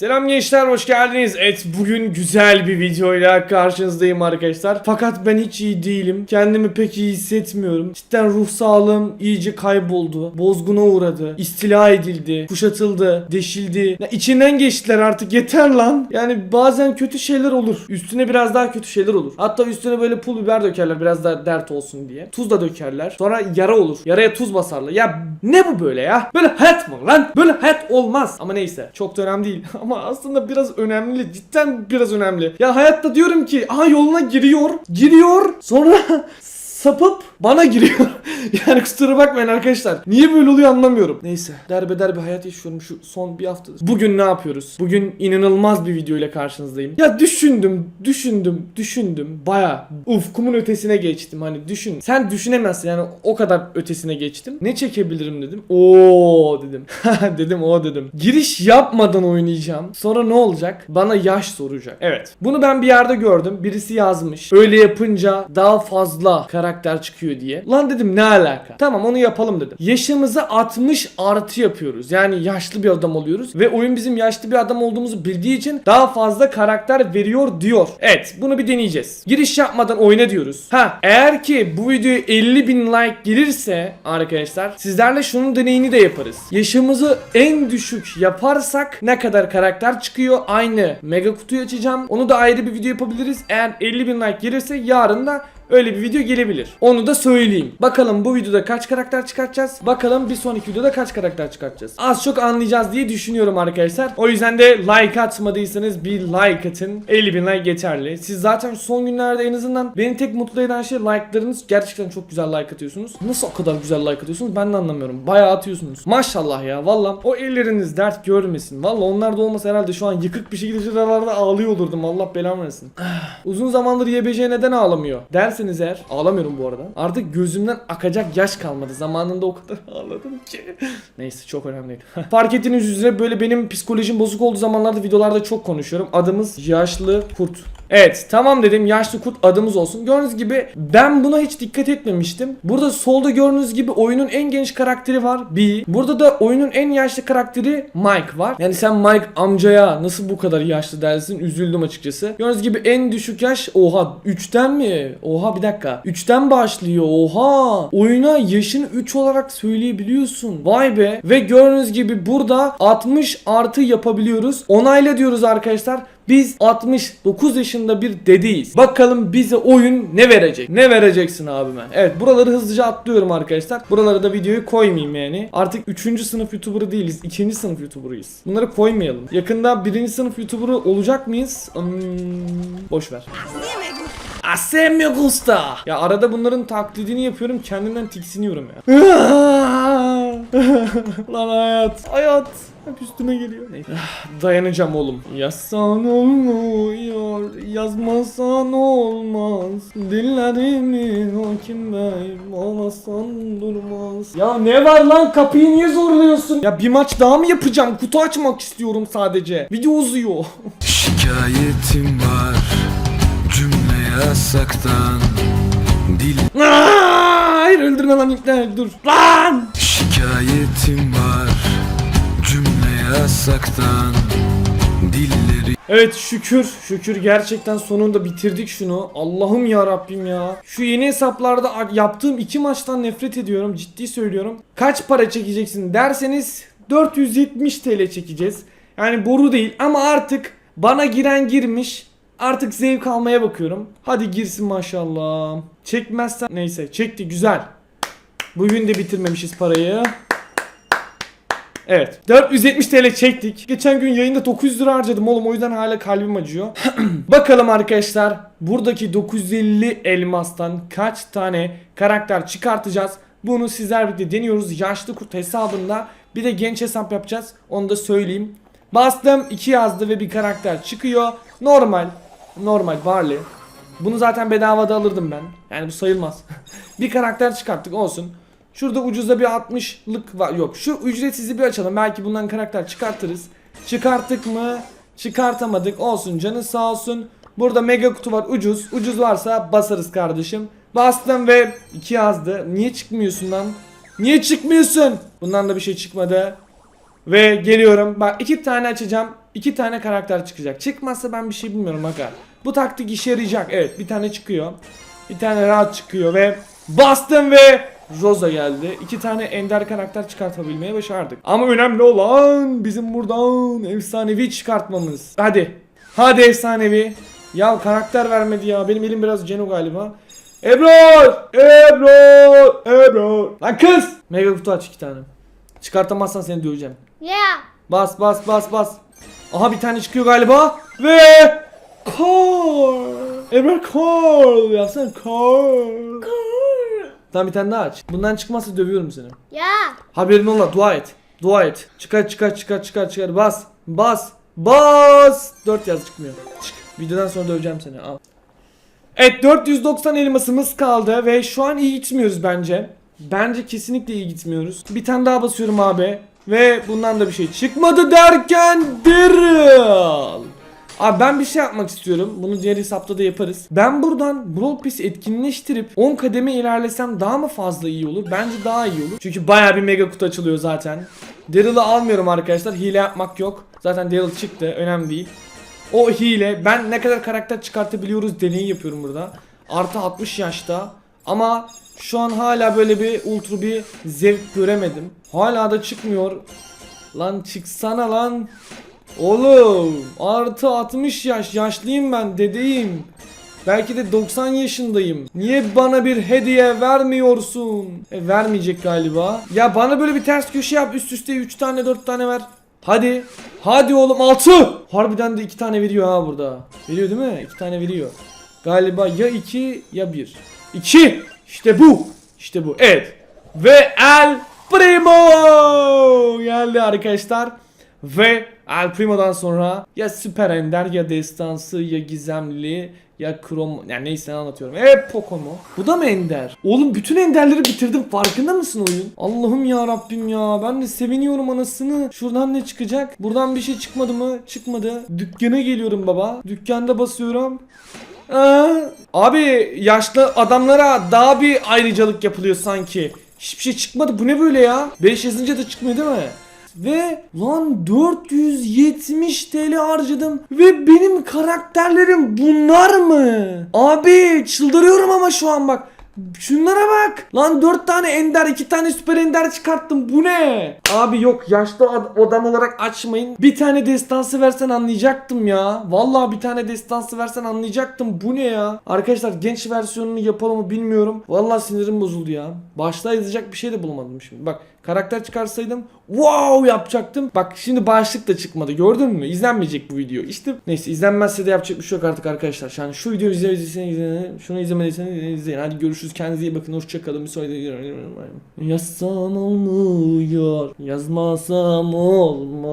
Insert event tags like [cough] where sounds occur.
Selam gençler hoş geldiniz. Evet bugün güzel bir videoyla karşınızdayım arkadaşlar. Fakat ben hiç iyi değilim. Kendimi pek iyi hissetmiyorum. Cidden ruh sağlığım iyice kayboldu. Bozguna uğradı. istila edildi. Kuşatıldı. Deşildi. Ya içinden geçtiler artık yeter lan. Yani bazen kötü şeyler olur. Üstüne biraz daha kötü şeyler olur. Hatta üstüne böyle pul biber dökerler biraz daha dert olsun diye. Tuz da dökerler. Sonra yara olur. Yaraya tuz basarlar. Ya ne bu böyle ya? Böyle hayat mı lan? Böyle hayat olmaz. Ama neyse çok da önemli değil. [laughs] Ama aslında biraz önemli. Cidden biraz önemli. Ya hayatta diyorum ki aha yoluna giriyor. Giriyor. Sonra [laughs] sapıp bana giriyor. [laughs] yani kusura bakmayın arkadaşlar. Niye böyle oluyor anlamıyorum. Neyse. Derbeder bir hayat yaşıyorum şu son bir haftadır. Bugün ne yapıyoruz? Bugün inanılmaz bir video ile karşınızdayım. Ya düşündüm, düşündüm, düşündüm. Baya ufkumun ötesine geçtim. Hani düşün. Sen düşünemezsin yani o kadar ötesine geçtim. Ne çekebilirim dedim. Oo dedim. [laughs] dedim o dedim. Giriş yapmadan oynayacağım. Sonra ne olacak? Bana yaş soracak. Evet. Bunu ben bir yerde gördüm. Birisi yazmış. Öyle yapınca daha fazla karakter çıkıyor diye. Lan dedim ne alaka? Tamam onu yapalım dedim. Yaşımızı 60 artı yapıyoruz. Yani yaşlı bir adam oluyoruz. Ve oyun bizim yaşlı bir adam olduğumuzu bildiği için daha fazla karakter veriyor diyor. Evet bunu bir deneyeceğiz. Giriş yapmadan oyna diyoruz. Ha eğer ki bu videoya 50 bin like gelirse arkadaşlar sizlerle şunun deneyini de yaparız. Yaşımızı en düşük yaparsak ne kadar karakter çıkıyor aynı mega kutuyu açacağım. Onu da ayrı bir video yapabiliriz. Eğer 50 bin like gelirse yarın da Öyle bir video gelebilir. Onu da söyleyeyim. Bakalım bu videoda kaç karakter çıkartacağız? Bakalım bir sonraki videoda kaç karakter çıkartacağız? Az çok anlayacağız diye düşünüyorum arkadaşlar. O yüzden de like atmadıysanız bir like atın. 50 bin like yeterli. Siz zaten son günlerde en azından beni tek mutlu eden şey like'larınız. Gerçekten çok güzel like atıyorsunuz. Nasıl o kadar güzel like atıyorsunuz ben de anlamıyorum. Bayağı atıyorsunuz. Maşallah ya valla. O elleriniz dert görmesin. Valla onlar da olmasa herhalde şu an yıkık bir şekilde şuralarda ağlıyor olurdum. Allah belamı versin. [sighs] Uzun zamandır YBC neden ağlamıyor? Derseniz eğer ağlamıyorum bu arada. Artık gözümden akacak yaş kalmadı. Zamanında o kadar [laughs] ağladım ki. Neyse çok önemli değil. [laughs] Fark ettiğiniz üzere böyle benim psikolojim bozuk olduğu zamanlarda videolarda çok konuşuyorum. Adımız Yaşlı Kurt. Evet tamam dedim yaşlı kurt adımız olsun. Gördüğünüz gibi ben buna hiç dikkat etmemiştim. Burada solda gördüğünüz gibi oyunun en genç karakteri var B. Burada da oyunun en yaşlı karakteri Mike var. Yani sen Mike amcaya nasıl bu kadar yaşlı dersin üzüldüm açıkçası. Gördüğünüz gibi en düşük yaş oha 3'ten mi? Oha bir dakika. 3'ten başlıyor oha. Oyuna yaşını 3 olarak söyleyebiliyorsun. Vay be. Ve gördüğünüz gibi burada 60 artı yapabiliyoruz. Onayla diyoruz arkadaşlar. Biz 69 yaşında bir dedeyiz. Bakalım bize oyun ne verecek? Ne vereceksin abime? Evet buraları hızlıca atlıyorum arkadaşlar. Buralara da videoyu koymayayım yani. Artık 3. sınıf YouTuber'ı değiliz. 2. sınıf YouTuber'ıyız. Bunları koymayalım. Yakında 1. sınıf YouTuber'ı olacak mıyız? Hmm, boş ver. Así me gusta. Ya arada bunların taklidini yapıyorum kendimden tiksiniyorum ya. [laughs] [laughs] Lan hayat. Hayat. Hep üstüme geliyor. Neyse. [sighs] Dayanacağım oğlum. Yazsan olmuyor, yazmasan olmaz. Dillerimin hakimdeyim, ağlasan durmaz. Ya ne var lan kapıyı niye zorluyorsun? Ya bir maç daha mı yapacağım? Kutu açmak istiyorum sadece. Video uzuyor. [laughs] Şikayetim var cümle yasaktan Dil Aa, hayır öldürme lan iptal dur. Lan! Şikayetim var cümle yasaktan Dilleri Evet şükür şükür gerçekten sonunda bitirdik şunu. Allah'ım ya Rabbim ya. Şu yeni hesaplarda yaptığım iki maçtan nefret ediyorum. Ciddi söylüyorum. Kaç para çekeceksin derseniz 470 TL çekeceğiz. Yani boru değil ama artık bana giren girmiş. Artık zevk almaya bakıyorum. Hadi girsin maşallah. Çekmezsen neyse çekti güzel. Bugün de bitirmemişiz parayı. Evet. 470 TL çektik. Geçen gün yayında 900 lira harcadım oğlum o yüzden hala kalbim acıyor. [clears throat] Bakalım arkadaşlar buradaki 950 elmastan kaç tane karakter çıkartacağız? Bunu sizler birlikte deniyoruz. Yaşlı kurt hesabında bir de genç hesap yapacağız. Onu da söyleyeyim. Bastım 2 yazdı ve bir karakter çıkıyor. Normal. Normal Barley. Bunu zaten bedavada alırdım ben. Yani bu sayılmaz. [laughs] bir karakter çıkarttık olsun. Şurada ucuzda bir 60'lık var. Yok şu ücretsizi bir açalım. Belki bundan karakter çıkartırız. Çıkarttık mı? Çıkartamadık. Olsun canı sağ olsun. Burada mega kutu var ucuz. Ucuz varsa basarız kardeşim. Bastım ve 2 yazdı. Niye çıkmıyorsun lan? Niye çıkmıyorsun? Bundan da bir şey çıkmadı. Ve geliyorum. Bak iki tane açacağım. iki tane karakter çıkacak. Çıkmazsa ben bir şey bilmiyorum aga. Bu taktik işe yarayacak. Evet bir tane çıkıyor. Bir tane rahat çıkıyor ve bastım ve Rosa geldi. İki tane ender karakter çıkartabilmeyi başardık. Ama önemli olan bizim buradan efsanevi çıkartmamız. Hadi. Hadi efsanevi. Ya karakter vermedi ya. Benim elim biraz Ceno galiba. Ebrar! Ebrar! Ebrar! Lan kız! Mega kutu aç iki tane. Çıkartamazsan seni döveceğim. Yeah. Bas bas bas bas. Aha bir tane çıkıyor galiba. Ve Carl. Ebrar Carl. Yapsana Carl. Carl. Tamam bir tane daha aç. Bundan çıkmazsa dövüyorum seni. Yeah. Haberin ola dua et. Dua et. Çıkar çıkar çıkar çıkar çıkar. Bas. Bas. Bas. 4 yaz çıkmıyor. Çık. Videodan sonra döveceğim seni. Al. Evet 490 elmasımız kaldı ve şu an iyi gitmiyoruz bence. Bence kesinlikle iyi gitmiyoruz. Bir tane daha basıyorum abi. Ve bundan da bir şey çıkmadı derken Daryl. Abi ben bir şey yapmak istiyorum. Bunu diğer hesapta da yaparız. Ben buradan Brawl Pass'i etkinleştirip 10 kademe ilerlesem daha mı fazla iyi olur? Bence daha iyi olur. Çünkü baya bir mega kutu açılıyor zaten. Daryl'ı almıyorum arkadaşlar. Hile yapmak yok. Zaten Daryl çıktı. Önemli değil. O hile. Ben ne kadar karakter çıkartabiliyoruz deneyi yapıyorum burada. Artı 60 yaşta. Ama şu an hala böyle bir ultra bir zevk göremedim. Hala da çıkmıyor. Lan çıksana lan. Oğlum artı 60 yaş yaşlıyım ben dedeyim. Belki de 90 yaşındayım. Niye bana bir hediye vermiyorsun? E vermeyecek galiba. Ya bana böyle bir ters köşe yap üst üste 3 tane 4 tane ver. Hadi. Hadi oğlum 6. Harbiden de 2 tane veriyor ha burada. Veriyor değil mi? 2 tane veriyor. Galiba ya 2 ya 1. 2. İşte bu. İşte bu. Evet. Ve El Primo geldi arkadaşlar. Ve El Primo'dan sonra ya Süper Ender ya Destansı ya Gizemli ya Krom yani neyse anlatıyorum. Hep Pocomo. Bu da mı Ender? Oğlum bütün Enderleri bitirdim farkında mısın oyun? Allah'ım ya Rabbim ya ben de seviniyorum anasını. Şuradan ne çıkacak? Buradan bir şey çıkmadı mı? Çıkmadı. Dükkana geliyorum baba. Dükkanda basıyorum. Aa, abi yaşlı adamlara daha bir ayrıcalık yapılıyor sanki. Hiçbir şey çıkmadı. Bu ne böyle ya? 5 yazınca da çıkmıyor değil mi? Ve lan 470 TL harcadım. Ve benim karakterlerim bunlar mı? Abi çıldırıyorum ama şu an bak. Şunlara bak. Lan 4 tane ender, 2 tane süper ender çıkarttım. Bu ne? Abi yok yaşlı ad- adam olarak açmayın. Bir tane destansı versen anlayacaktım ya. Vallahi bir tane destansı versen anlayacaktım. Bu ne ya? Arkadaşlar genç versiyonunu yapalım mı bilmiyorum. Vallahi sinirim bozuldu ya. Başta yazacak bir şey de bulamadım şimdi. Bak karakter çıkarsaydım wow yapacaktım. Bak şimdi başlık da çıkmadı gördün mü? İzlenmeyecek bu video. İşte neyse izlenmezse de yapacak bir şey yok artık arkadaşlar. Yani şu videoyu izlemediyseniz izleyin. Şunu izlemediyseniz izleyin. Hadi görüşürüz. Kendinize iyi bakın. Hoşçakalın. Bir sonraki Yazsam olmuyor. Yazmasam olmaz.